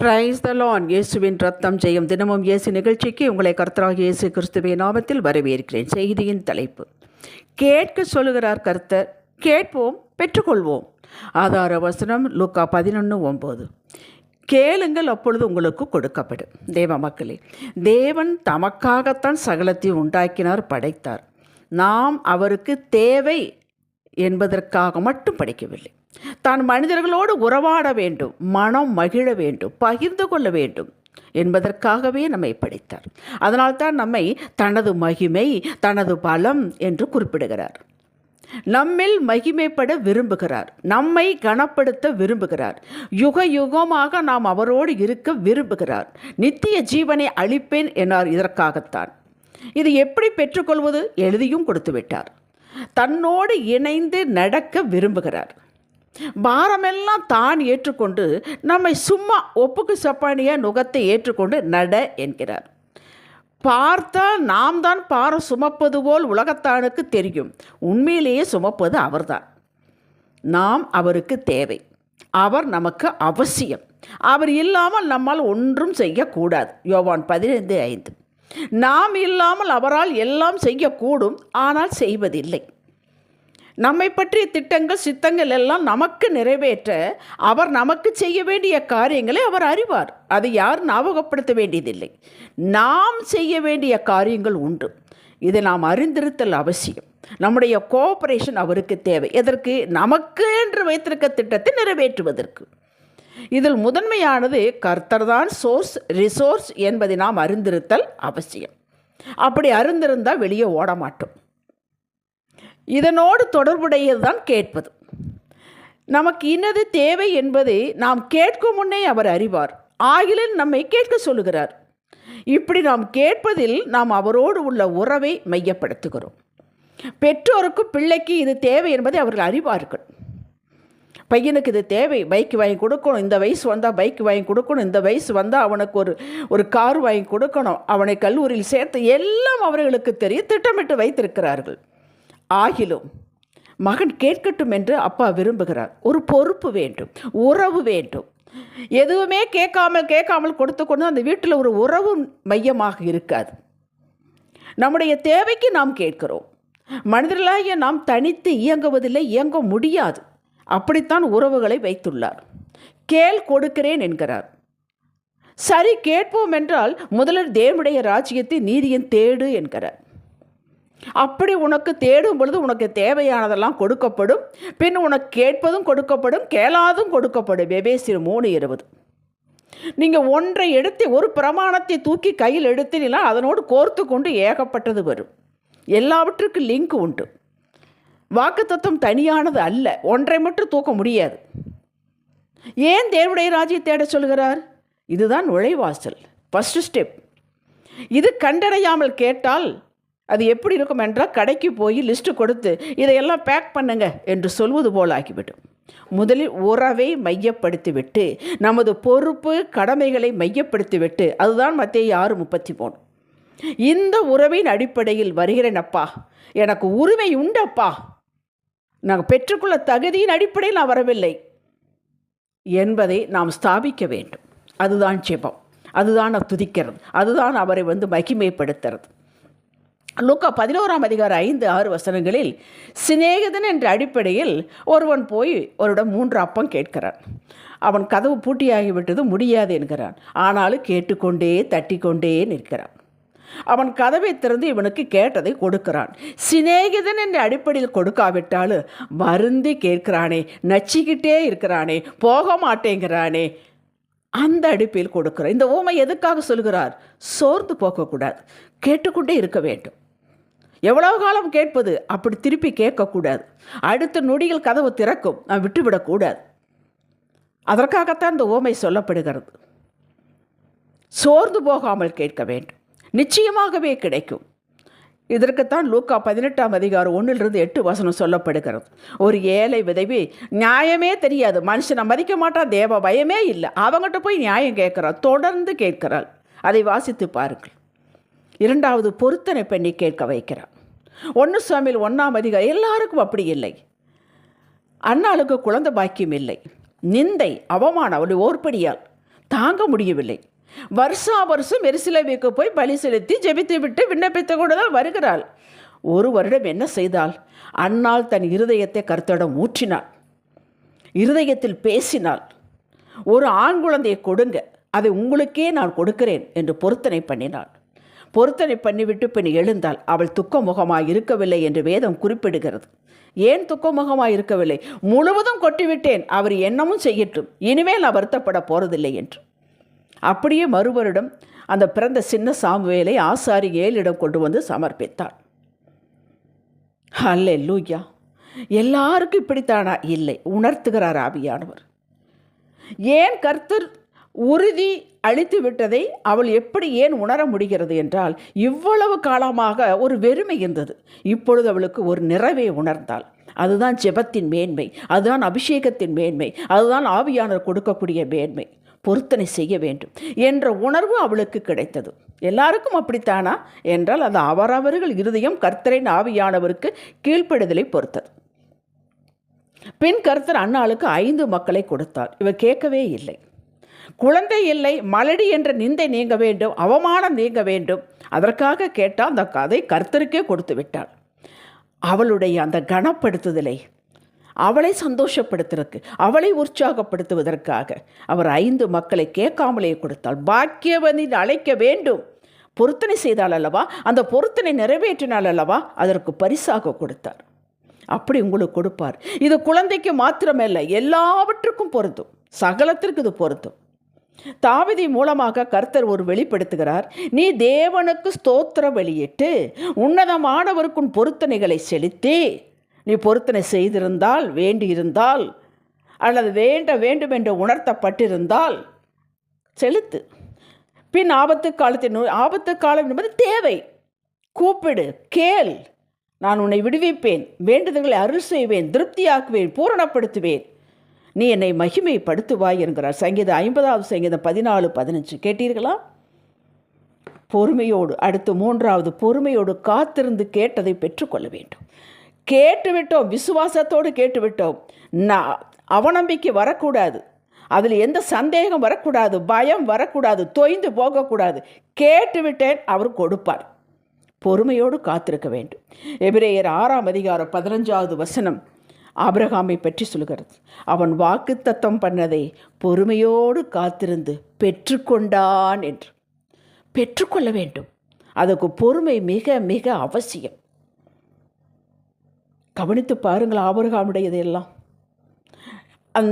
Praise the லான் இயேசுவின் ரத்தம் ஜெயம். தினமும் இயேசு நிகழ்ச்சிக்கு உங்களை கர்த்தராக இயேசு கிறிஸ்துவின் நாமத்தில் வரவேற்கிறேன். செய்தியின் தலைப்பு. கேட்க சொல்லுகிறார் கர்த்தர். கேட்போம் பெற்றுக்கொள்வோம். ஆதார வசனம் லூக்கா பதினொன்று ஒம்பது கேளுங்கள் அப்பொழுது உங்களுக்கு கொடுக்கப்படும். தேவ மக்களே தேவன் தமக்காகத்தான் சகலத்தையும் உண்டாக்கினார் படைத்தார். நாம் அவருக்கு தேவை என்பதற்காக மட்டும் படைக்கவில்லை. தான் மனிதர்களோடு உறவாட வேண்டும் மனம் மகிழ வேண்டும் பகிர்ந்து கொள்ள வேண்டும் என்பதற்காகவே நம்மை படைத்தார். அதனால்தான் நம்மை தனது மகிமை தனது பலம் என்று குறிப்பிடுகிறார். நம்மில் மகிமைப்பட விரும்புகிறார் நம்மை கனப்படுத்த விரும்புகிறார் யுக யுகமாக நாம் அவரோடு இருக்க விரும்புகிறார் நித்திய ஜீவனை அளிப்பேன் என்றார் இதற்காகத்தான். இது எப்படி பெற்றுக்கொள்வது? எழுதியும் கொடுத்து விட்டார் தன்னோடு இணைந்து நடக்க விரும்புகிறார். பாரமெல்லாம் தான் ஏற்றுக்கொண்டு நம்மை சும்மா ஒப்புக்கு சப்பானிய நுகத்தை ஏற்றுக்கொண்டு நட என்கிறார். பார்த்தால் நாம் தான் பாரம் சுமப்பது போல் உலகத்தானுக்கு தெரியும். உண்மையிலேயே சுமப்பது அவர்தான். நாம் அவருக்கு தேவை. அவர் நமக்கு அவசியம். அவர் இல்லாமல் நம்மால் ஒன்றும் செய்யக்கூடாது. யோவான் பதினைந்து ஐந்து. நாம் இல்லாமல் அவரால் எல்லாம் செய்யக்கூடும். ஆனால் செய்வதில்லை. நம்மை பற்றிய திட்டங்கள் சித்தங்கள் எல்லாம் நமக்கு நிறைவேற்ற அவர் நமக்கு செய்ய வேண்டிய காரியங்களை அவர் அறிவார். அதை யார் ஞாபகப்படுத்த வேண்டியதில்லை. நாம் செய்ய வேண்டிய காரியங்கள் உண்டு. இதை நாம் அறிந்திருத்தல் அவசியம். நம்முடைய கோஆபரேஷன் அவருக்கு தேவை. எதற்கு? நமக்கு என்று வைத்திருக்க திட்டத்தை நிறைவேற்றுவதற்கு. இதில் முதன்மையானது கர்த்தர் தான் சோர்ஸ் ரிசோர்ஸ் என்பதை நாம் அறிந்திருத்தல் அவசியம். அப்படி அறிந்திருந்தால் வெளியே ஓட மாட்டோம் இதனோடு தொடர்புடையது தான் கேட்பது. நமக்கு இன்னது தேவை என்பதை நாம் கேட்கும் முன்னே அவர் அறிவார். ஆகிலும் நம்மை கேட்க சொல்லுகிறார். இப்படி நாம் கேட்பதில் நாம் அவரோடு உள்ள உறவை மையப்படுத்துகிறோம். பெற்றோருக்கு பிள்ளைக்கு இது தேவை என்பதை அவர்கள் அறிவார்கள். பையனுக்கு இது தேவை பைக் வாங்கி கொடுக்கணும் இந்த வயசு வந்தால் பைக் வாங்கி கொடுக்கணும் இந்த வயசு வந்தால் அவனுக்கு ஒரு ஒரு கார் வாங்கி கொடுக்கணும் அவனை கல்லூரியில் சேர்த்து எல்லாம் அவர்களுக்கு தெரியும் திட்டமிட்டு வைத்திருக்கிறார்கள். ஆகிலும் மகன் கேட்கட்டும் என்று அப்பா விரும்புகிறார். ஒரு பொறுப்பு வேண்டும் உறவு வேண்டும். எதுவுமே கேட்காமல் கேட்காமல் கொடுத்து கொண்டு அந்த வீட்டில் ஒரு உறவு மையமாக இருக்காது. நம்முடைய தேவைக்கு நாம் கேட்கிறோம். மனிதர்களாகிய நாம் தனித்து இயங்குவதில்லை இயங்க முடியாது. அப்படித்தான் உறவுகளை வைத்துள்ளார். கேள் கொடுக்கிறேன் என்கிறார். சரி கேட்போம் என்றால் முதலில் தேவனுடைய ராஜ்யத்தை நீதியின் தேடு என்கிறார். அப்படி உனக்கு தேடும் பொழுது உனக்கு தேவையானதெல்லாம் கொடுக்கப்படும். பின் உனக்கு கேட்பதும் கொடுக்கப்படும் கேளாதும் கொடுக்கப்படும். வெபேசிறு மூணு இருபது. நீங்கள் ஒன்றை எடுத்து ஒரு பிரமாணத்தை தூக்கி கையில் எடுத்தீங்கன்னா அதனோடு கோர்த்து கொண்டு ஏகப்பட்டது வரும். எல்லாவற்றுக்கும் லிங்க் உண்டு. வாக்கு தத்துவம் தனியானது அல்ல ஒன்றை மட்டும் தூக்க முடியாது. ஏன் தேவடைய ராஜ்யை தேட சொல்கிறார்? இதுதான் நுழைவாசல் ஃபஸ்ட்டு ஸ்டெப் இது கண்டடையாமல் கேட்டால் அது எப்படி இருக்கும் என்றால் கடைக்கு போய் லிஸ்ட்டு கொடுத்து இதையெல்லாம் பேக் பண்ணுங்க என்று சொல்வது போல் ஆகிவிடும். முதலில் உறவை மையப்படுத்திவிட்டு நமது பொறுப்பு கடமைகளை மையப்படுத்திவிட்டு அதுதான் மத்திய ஆறு முப்பத்தி மூணு இந்த உறவின் அடிப்படையில் வருகிறேன் அப்பா எனக்கு உரிமை உண்டப்பா நான் பெற்றுக்கொள்ள தகுதியின் அடிப்படையில் நான் வரவில்லை என்பதை நாம் ஸ்தாபிக்க வேண்டும். அதுதான் ஜெபம் அதுதான் துதிக்கிறது அதுதான் அவரை வந்து மகிமைப்படுத்துறது லூக்கா பதினோராம் அதிகாரம் ஐந்து ஆறு வசனங்களில் சிநேகிதன் என்ற அடிப்படையில் ஒருவன் போய் ஒருவிடம் மூன்று அப்பம் கேட்கிறான். அவன் கதவு பூட்டியாகிவிட்டது முடியாது என்கிறான். ஆனாலும் கேட்டுக்கொண்டே தட்டிக்கொண்டே நிற்கிறான். அவன் கதவை திறந்து இவனுக்கு கேட்டதை கொடுக்கிறான். சிநேகிதன் என்ற அடிப்படையில் கொடுக்காவிட்டாலும் வருந்தி கேட்கிறானே நச்சிக்கிட்டே இருக்கிறானே போக மாட்டேங்கிறானே அந்த அடிப்பில் கொடுக்கிறார் இந்த ஓமை எதுக்காக சொல்கிறார்? சோர்ந்து போகக்கூடாது. கேட்டுக்கொண்டே இருக்க வேண்டும். எவ்வளவு காலம் கேட்பது? அப்படி திருப்பி கேட்கக்கூடாது. அடுத்த நொடியில் கதவு திறக்கும். நான் விட்டுவிடக்கூடாது. அதற்காகத்தான் இந்த ஓமை சொல்லப்படுகிறது. சோர்ந்து போகாமல் கேட்க வேண்டும். நிச்சயமாகவே கிடைக்கும். இதற்குத்தான் லூக்கா பதினெட்டாம் அதிகாரம் ஒன்றிலிருந்து எட்டு வசனம் சொல்லப்படுகிறது. ஒரு ஏழை விதவி நியாயமே தெரியாது. மனுஷனை மதிக்க மாட்டான் தேவ பயமே இல்லை. அவங்ககிட்ட போய் நியாயம் கேட்குறாள் தொடர்ந்து கேட்கிறாள். அதை வாசித்து பாருங்கள். இரண்டாவது பொருத்தனை பெண்ணை கேட்க வைக்கிறார். ஒன்று சுவாமியில் ஒன்றாம் அதிகாரம் எல்லாருக்கும் அப்படி இல்லை. அண்ணாளுக்கு குழந்தை பாக்கியம் இல்லை. நிந்தை அவமானம் அவளுடைய ஓர்படியால் தாங்க முடியவில்லை. வருஷா வருஷம் எரிசிலவிக்கு போய் பலி செலுத்தி ஜெபித்து விட்டு விண்ணப்பித்து கூட தான் வருகிறாள். ஒரு வருடம் என்ன செய்தால் அன்னால் தன் இருதயத்தை கருத்தடம் ஊற்றினாள். இருதயத்தில் பேசினாள். ஒரு ஆண் குழந்தையை கொடுங்க அதை உங்களுக்கே நான் கொடுக்கிறேன் என்று பொருத்தனை பண்ணினாள். பொருத்தனை பண்ணிவிட்டு பின் எழுந்தாள். அவள் துக்கமுகமாய் இருக்கவில்லை என்று வேதம் குறிப்பிடுகிறது. ஏன் துக்கமுகமாய் இருக்கவில்லை? முழுவதும் கொட்டிவிட்டேன். அவர் என்னமும் செய்யட்டும். இனிமேல் நான் வருத்தப்பட போறதில்லை என்று. அப்படியே மறுவரிடம் அந்த பிறந்த சின்ன சாமுவேலை ஆசாரி ஏலிடம் கொண்டு வந்து சமர்ப்பித்தாள். அல்ல லூயா எல்லாருக்கும் இப்படித்தானா? இல்லை. உணர்த்துகிறார் ஆவியானவர். ஏன் கர்த்தர் உறுதி அளித்து விட்டதை அவள் எப்படி ஏன் உணர முடிகிறது என்றால் இவ்வளவு காலமாக ஒரு வெறுமை இருந்தது. இப்பொழுது அவளுக்கு ஒரு நிறைவை உணர்ந்தாள். அதுதான் ஜெபத்தின் மேன்மை அதுதான் அபிஷேகத்தின் மேன்மை அதுதான் ஆவியானவர் கொடுக்கக்கூடிய மேன்மை. பொருத்தனை செய்ய வேண்டும் என்ற உணர்வு அவளுக்கு கிடைத்தது. எல்லாருக்கும் அப்படித்தானா? என்றால் அது அவரவர்கள் இருதயம் கர்த்தரின் ஆவியானவருக்கு கீழ்ப்படுதலை பொறுத்தது. பின் கர்த்தர் அண்ணாளுக்கு ஐந்து மக்களை கொடுத்தார். இவர் கேட்கவே இல்லை. குழந்தை இல்லை மலடி என்ற நிந்தை நீங்க வேண்டும் அவமானம் நீங்க வேண்டும். அதற்காக கேட்டால் அந்த கதை கர்த்தருக்கே கொடுத்து விட்டாள். அவளுடைய அந்த கனப்படுத்துதலை அவளை சந்தோஷப்படுத்துறதுக்கு அவளை உற்சாகப்படுத்துவதற்காக அவர் ஐந்து மக்களை கேட்காமலே கொடுத்தாள். பாக்கியவனில் அழைக்க வேண்டும். பொருத்தனை செய்தால் அல்லவா? அந்த பொருத்தனை நிறைவேற்றினால் அல்லவா? அதற்கு பரிசாக கொடுத்தார். அப்படி உங்களுக்கு கொடுப்பார். இது குழந்தைக்கு மாத்திரமல்ல எல்லாவற்றுக்கும் பொருந்தும். சகலத்திற்கு இது பொருந்தும். தாவிதி மூலமாக கர்த்தர் ஒரு வெளிப்படுத்துகிறார். நீ தேவனுக்கு ஸ்தோத்திரம் வெளியிட்டு உன்னதமானவருக்கும் பொருத்தனைகளை செலுத்தி நீ பொருத்தனை செய்திருந்தால் வேண்டியிருந்தால் அல்லது வேண்ட வேண்டும் என்று உணர்த்தப்பட்டிருந்தால் செலுத்து. பின் ஆபத்து காலத்தின் ஆபத்து காலம் என்பது தேவை. கூப்பிடு கேள். நான் உன்னை விடுவிப்பேன். வேண்டுதல்களை அருள் செய்வேன். திருப்தியாக்குவேன். பூரணப்படுத்துவேன். நீ என்னை மகிமைப்படுத்துவாய் என்கிறார். சங்கீதம் ஐம்பதாவது சங்கீதம் பதினாலு பதினஞ்சு கேட்டீர்களா? பொறுமையோடு அடுத்து மூன்றாவது பொறுமையோடு காத்திருந்து கேட்டதை பெற்றுக்கொள்ள வேண்டும். கேட்டுவிட்டோம் விசுவாசத்தோடு கேட்டுவிட்டோம். நான் அவநம்பிக்கை வரக்கூடாது. அதில் எந்த சந்தேகம் வரக்கூடாது பயம் வரக்கூடாது தொய்ந்து போகக்கூடாது. கேட்டுவிட்டேன் அவர் கொடுப்பார். பொறுமையோடு காத்திருக்க வேண்டும். எபிரேயர் ஆறாம் அதிகாரம் பதினஞ்சாவது வசனம். ஆபிரகாமை பற்றி சொல்கிறது அவன் வாக்குத்தத்தம் பண்ணதை பொறுமையோடு காத்திருந்து பெற்றுக்கொண்டான் என்று. பெற்றுக்கொள்ள வேண்டும். அதுக்கு பொறுமை மிக மிக அவசியம். கவனித்து பாருங்கள் ஆபிரகாமுடையதெல்லாம்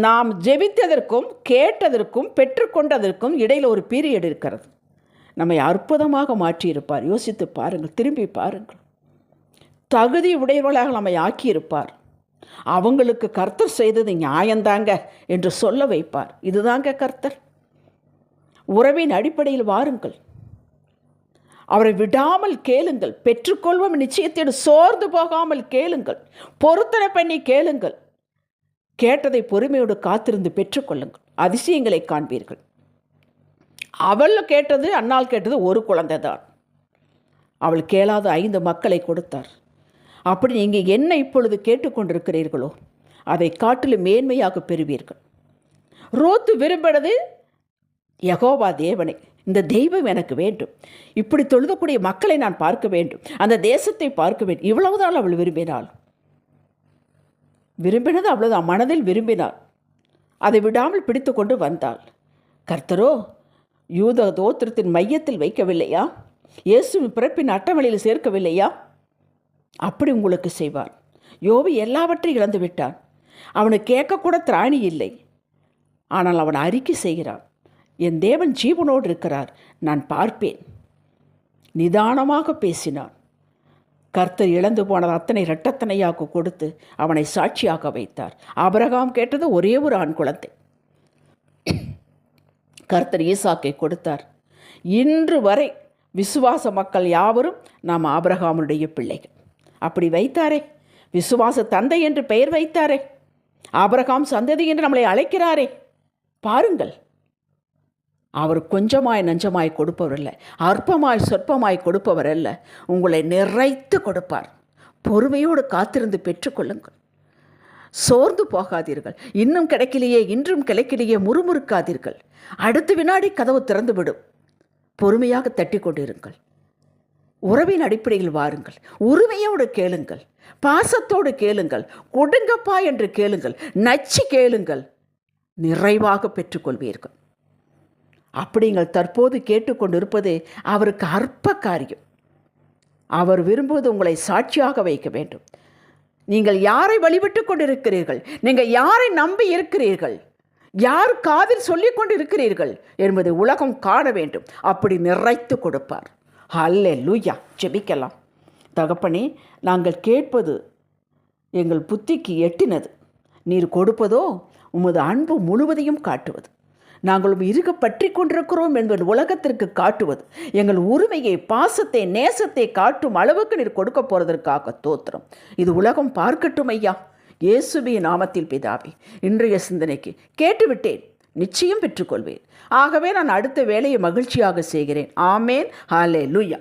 நாம் ஜெபித்ததற்கும் கேட்டதற்கும் பெற்றுக்கொண்டதற்கும் இடையில் ஒரு பீரியட் இருக்கிறது. நம்மை அற்புதமாக மாற்றியிருப்பார். யோசித்து பாருங்கள் திரும்பி பாருங்கள். தகுதி உடையவர்களாக நம்மை ஆக்கியிருப்பார். அவங்களுக்கு கர்த்தர் செய்தது நியாயந்தாங்க என்று சொல்ல வைப்பார். இதுதாங்க கர்த்தர். உறவின் அடிப்படையில் வாருங்கள். அவரை விடாமல் கேளுங்கள். பெற்றுக்கொள்வோம் நிச்சயத்தோடு சோர்ந்து போகாமல் கேளுங்கள். பொருத்தனை பண்ணி கேளுங்கள். கேட்டதை பொறுமையோடு காத்திருந்து பெற்றுக்கொள்ளுங்கள். அதிசயங்களை காண்பீர்கள். அவள் கேட்டது அன்னால் கேட்டது ஒரு குழந்தை தான் அவள் கேளாத ஐந்து மக்களை கொடுத்தார். அப்படி நீங்கள் என்ன இப்பொழுது கேட்டுக்கொண்டிருக்கிறீர்களோ அதை காட்டிலும் மேன்மையாக பெறுவீர்கள். ரோத்து விரும்பினது யகோவா தேவனை. இந்த தெய்வம் எனக்கு வேண்டும். இப்படி தொழுதக்கூடிய மக்களை நான் பார்க்க வேண்டும். அந்த தேசத்தை பார்க்க வேண்டும். இவ்வளவுதான் அவள் விரும்பினாள். விரும்பினது அவ்வளோதான் மனதில் விரும்பினாள். அதை விடாமல் பிடித்து கொண்டு வந்தாள். கர்த்தரோ யூத தோத்திரத்தின் மையத்தில் வைக்கவில்லையா? இயேசுவின் பிறப்பின் அட்டவணையில் சேர்க்கவில்லையா? அப்படி உங்களுக்கு செய்வார் யோபு எல்லாவற்றையும் இழந்து விட்டான். அவனை கேட்கக்கூட திராணி இல்லை. ஆனால் அவன் அறிக்கை செய்கிறான். என் தேவன் ஜீவனோடு இருக்கிறார். நான் பார்ப்பேன். நிதானமாக பேசினான். கர்த்தர் இழந்து போனது அத்தனை இரட்டத்தனையாக கொடுத்து அவனை சாட்சியாக வைத்தார். அபரகாம் கேட்டது ஒரே ஒரு ஆண் குழந்தை. கர்த்தர் ஈசாக்கை கொடுத்தார். இன்று வரை விசுவாச மக்கள் யாவரும் நாம் ஆபிரகாமுடைய பிள்ளைகள். அப்படி வைத்தாரே. விசுவாச தந்தை என்று பெயர் வைத்தாரே. ஆபரகாம் சந்ததி என்று நம்மளை அழைக்கிறாரே. பாருங்கள். அவர் கொஞ்சமாய் நஞ்சமாய் கொடுப்பவர் அல்ல. அற்பமாய் சொற்பமாய் கொடுப்பவர் அல்ல. உங்களை நிறைத்து கொடுப்பார். பொறுமையோடு காத்திருந்து பெற்றுக்கொள்ளுங்கள். சோர்ந்து போகாதீர்கள். இன்னும் கிடைக்கலையே இன்றும் கிடைக்கலையே முறுமுறுக்காதீர்கள். அடுத்த வினாடி கதவு திறந்துவிடும். பொறுமையாக தட்டி கொண்டிருங்கள். உறவின் அடிப்படையில் வாருங்கள். உரிமையோடு கேளுங்கள். பாசத்தோடு கேளுங்கள். கொடுங்கப்பா என்று கேளுங்கள். நச்சு கேளுங்கள். நிறைவாக பெற்றுக்கொள்வீர்கள். அப்படிங்கள் தற்போது கேட்டுக்கொண்டிருப்பது அவருக்கு அற்ப காரியம். அவர் விரும்புவது உங்களை சாட்சியாக வைக்க வேண்டும். நீங்கள் யாரை வழிபட்டு கொண்டிருக்கிறீர்கள்? நீங்கள் யாரை நம்பி இருக்கிறீர்கள்? யார் காதில் சொல்லிக் கொண்டிருக்கிறீர்கள்? என்பதை உலகம் காண வேண்டும். அப்படி நிறைத்து கொடுப்பார். அல்லே லூயா ஜெபிக்கலாம். தகப்பனே நாங்கள் கேட்பது எங்கள் புத்திக்கு எட்டினது. நீர் கொடுப்பதோ உமது அன்பு முழுவதையும் காட்டுவது. நாங்கள் இருக பற்றி கொண்டிருக்கிறோம் என்பது உலகத்திற்கு காட்டுவது. எங்கள் உரிமையை பாசத்தை நேசத்தை காட்டும் அளவுக்கு நீர் கொடுக்க போகிறதற்காக தோத்திரம். இது உலகம் பார்க்கட்டும் ஐயா. இயேசுபி நாமத்தில் பிதாவி இன்றைய சிந்தனைக்கு கேட்டுவிட்டேன். நிச்சயம் பெற்றுக்கொள்வேன். ஆகவே நான் அடுத்த வேலையை மகிழ்ச்சியாக செய்கிறேன். ஆமேன். ஹாலே லூயா